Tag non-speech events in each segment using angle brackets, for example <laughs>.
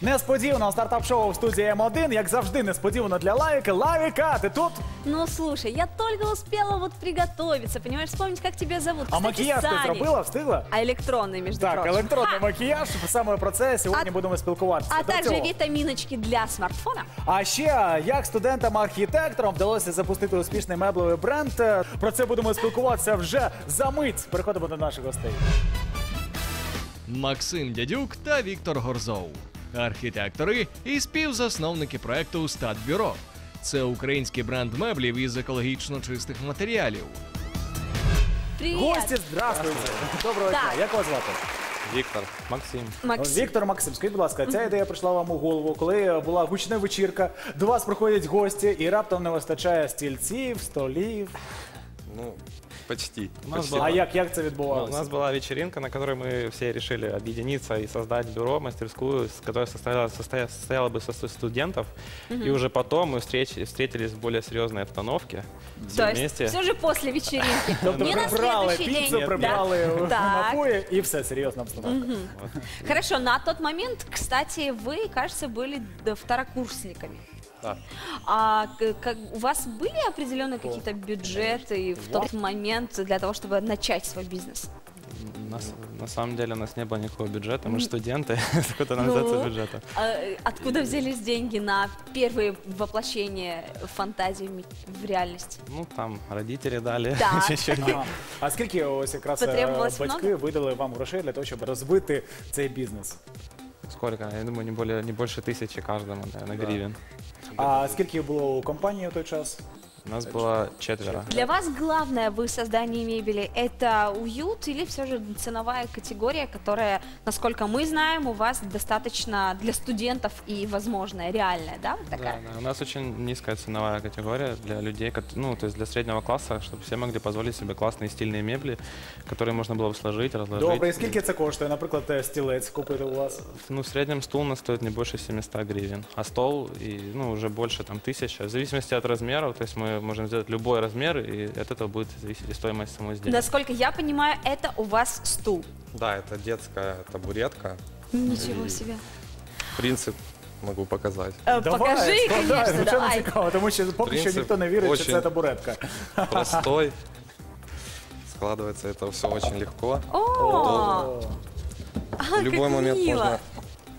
Несподівано стартап-шоу в студії М1, як завжди, несподівано для Лавіки. Лавіка, ти тут? Ну, слушай, я только успела вот приготовиться, понимаешь, вспомнить, как тебя зовут. А Кстати, макіяж ти Саня. зробила, встигла? А электронный, между Так, прочим. електронний макіяж. Саме про це сьогодні А- будемо спілкуватися. А До также цього. витаминочки для смартфона. А ще як студентам-архітекторам вдалося запустити успішний меблевий бренд. Е, Про це будемо спілкуватися вже за мить. Переходимо до наших гостей. Максим Дядюк та Віктор Горзов, архітектори і співзасновники проекту Статбюро. Це український бренд меблів із екологічно чистих матеріалів. Привет, Гості, здравствуйте. Доброго дня. Як вас звати? Віктор, Максим. Максим. Віктор Максим, скажіть, будь ласка, ця ідея прийшла вам у голову, коли була гучна вечірка, до вас приходять гості, і раптом не вистачає стільців, столів. Ну, почти. У нас Почти. была- А як, як це Ну, У відбувалося? нас была вечеринка, на которой мы все решили объединиться и создать бюро, мастерскую, с- которая состояла, состоя- состояла бы со сто студентов. И уже потом мы встреч- встретились в более серьезной обстановке. Все То есть вместе. все же после вечеринки. <laughs> Тобто Не на прибрали следующий піцу, день. прибрали Да. Так. напої і все, серйозна обстановка. Хорошо, на тот момент, кстати, вы, кажется, были д- второкурсниками. Да. А как, у вас были определенные какие-то бюджеты в тот момент для того, чтобы начать свой бизнес? На, на самом деле у нас не было никакого бюджета, мы студенты, <laughs> Ну? называется бюджета. А, э, откуда взялись деньги на первые воплощения фантазии в реальность? Ну, там родители дали. <laughs> А скільки ось якраз батьки видали вам грошей для того, щоб розвити цей бізнес? Сколько? Я думаю, не, более, не больше тысячи каждому, наверное, Да. гривен. А скільки було у компанії у той час? У нас было четверо. Для вас главное в создании мебели это уют или все же ценовая категория, которая, насколько мы знаем, у вас достаточно для студентов и возможная, реальная, да, вот такая? Да, да. У нас очень низкая ценовая категория для людей, кот- ну, то есть для среднего класса, чтобы все могли позволить себе классные стильные мебли, которые можно было бы сложить, разложить. Добре, і скільки це коштує? Наприклад, е, стілець купити у вас? Ну, в среднем стул у нас стоит не больше 700 гривен, а стол и, ну, уже больше, там, тысяча. В зависимости от размеров, то есть мы можем сделать любой размер, и от этого будет зависеть и стоимость самого изделия. Насколько я понимаю, это у вас стул. Да, это детская табуретка. Ничего И- себе. Принцип могу показать. Э, Давай, Покажи, складай, конечно, звичайно давай. цікаво, тому що поки що Принцип ніхто не вірить, що очень- це табуретка. <laughs> Простой. Складывается это все очень легко. О, О, а, В любой как момент мило. можно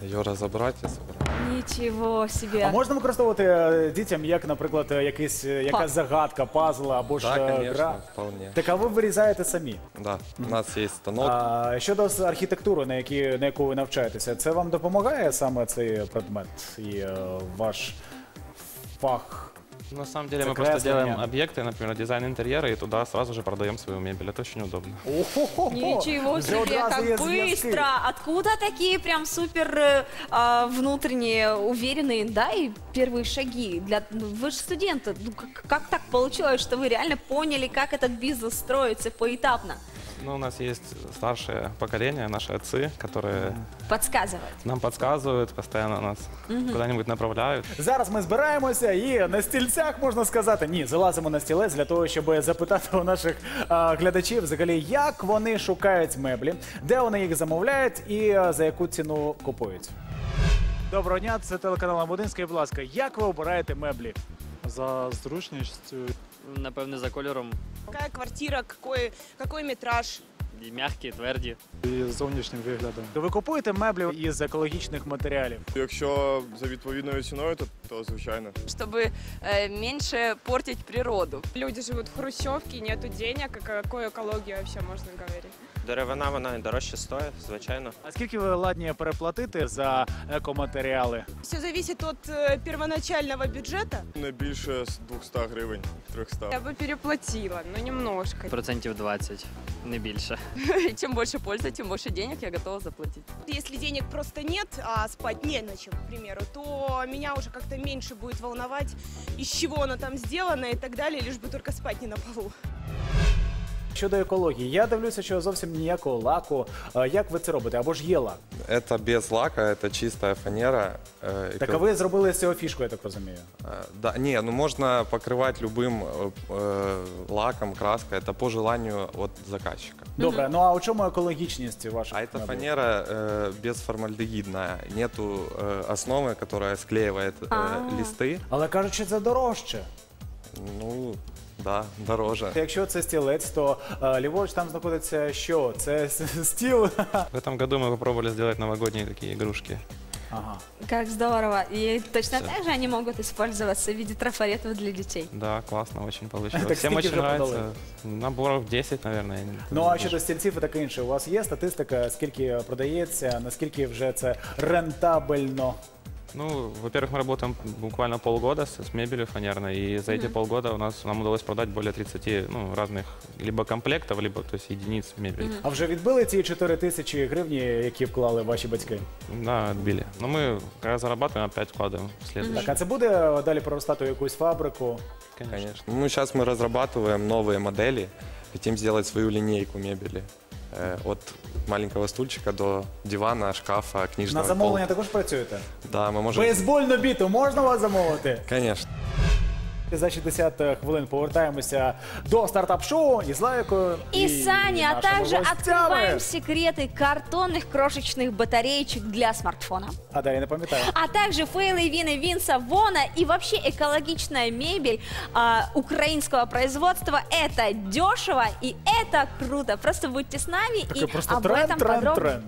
ее разобрать и собрать. Ничего себе. А можна використовувати е, дітям, як, наприклад, е, якийсь, е, якась загадка, пазл або ж Да, е, конечно, гра? вполне. Так а ви вирізаєте самі. Да, у нас есть станок. А щодо з архітектури, на, які, на яку ви навчаєтеся, це вам допомагає саме цей предмет і е, ваш фах? На самом деле мы Закресление. просто делаем объекты, например, дизайн интерьера, и туда сразу же продаем свою мебель. Это очень удобно. Ничего себе, как быстро! Откуда такие прям супер э, а, внутренние, уверенные, да, и первые шаги? Для, ну, вы же студенты, ну, как, как так получилось, что вы реально поняли, как этот бизнес строится поэтапно? Ну, у нас есть старшее поколение, наши отцы, которые Подсказывают. нам подсказывают, постоянно нас куда-нибудь направляют. Зараз ми збираємося і на стільцях можна сказати, ні, залазимо на стілець для того, щоб запитати у наших а, глядачів взагалі, як вони шукають меблі, де вони їх замовляють і а, за яку ціну купують. Доброго дня, це телеканал М1. Скажіть, будь ласка, як ви обираєте меблі? За зручністю Напевне, за кольором Яка квартира, какой, какой метраж. і м'які, тверді. і зовнішнім виглядом. Ви купуєте меблі із екологічних матеріалів? Якщо за відповідною ціною, то, то звичайно. Чтобы э, меньше портить природу. Люди живут в хрущевке, нету денег, о какой экологии вообще можно говорить? Деревина вона і дорожче стоїть, звичайно. А скільки ви ладні переплатити за екоматеріали? Все зависит от э, первоначального бюджета. Не більше з 200 гривень, 300. Я бы переплатила, но немножко. Процентів 20, не більше. <laughs> Чем больше пользы, тем больше денег я готова заплатить. Если денег просто нет, а спать не на чем, к примеру, то меня уже как-то меньше будет волновать, из чего оно там сделано и так далее, лишь бы только спать не на полу. щодо екології. Я дивлюся, що зовсім ніякого лаку. Е, Як ви це робите? Або ж є лак? Это без лака, это чистая фанера. э, Так эко- а ви зробили з цього фішку, я так розумію. Э, Да, не, ну можно покрывать любым э, э, лаком, краской, это по желанию от заказчика. Добре, ну а у чому екологічність ваша? А эта фанера э, безформальдегидная, нету э, основы, которая склеивает э, А. листы. Але кажуть, що це дорожче. Ну, да, дороже. Якщо це стілець, то е, ліворуч там знаходиться що? Це с- стіл. В этом году мы попробовали сделать новогодние такие игрушки. Ага. Как здорово. И точно Всё. так же они могут использоваться в виде трафаретов для детей. Да, классно, очень получилось. Так Всем скільки очень вже нравится. продали? Наборов 10, наверное. я не- Ну а щодо стільців і таке інше, у вас є статистика, скільки продається, наскільки вже це рентабельно? Ну, во-первых, мы работаем буквально полгода с, с мебелью фанерной, и за эти полгода у нас нам удалось продать более 30 ну, разных либо комплектов, либо то есть единиц мебели. А вже відбили ті 4 тисячі гривні, які вклали ваші батьки? Да, отбили. Но мы, когда зарабатываем, опять вкладываем в следующий. Так, а це буде далі проростати у якусь фабрику? Конечно. Ну, сейчас мы разрабатываем новые модели, хотим сделать свою линейку мебели. Э, От маленького стульчика до дивана, шкафа, книжного На замовлення також працюєте? Да, мы можем... Бейсбольну біту можна вас замовити? Конечно. За 60 хвилин повертаємося до стартап-шоу із Лайкою. И Саня, а нашими также гостями. открываем секреты картонных крошечных батареечек для смартфона. А далі не пам'ятаю. А также фейлы Вины Винса Вона и вообще экологичная мебель а, украинского производства. Это дешево и это круто. Просто будьте с нами Такой и просто об тренд, этом тренд, подробнее. тренд.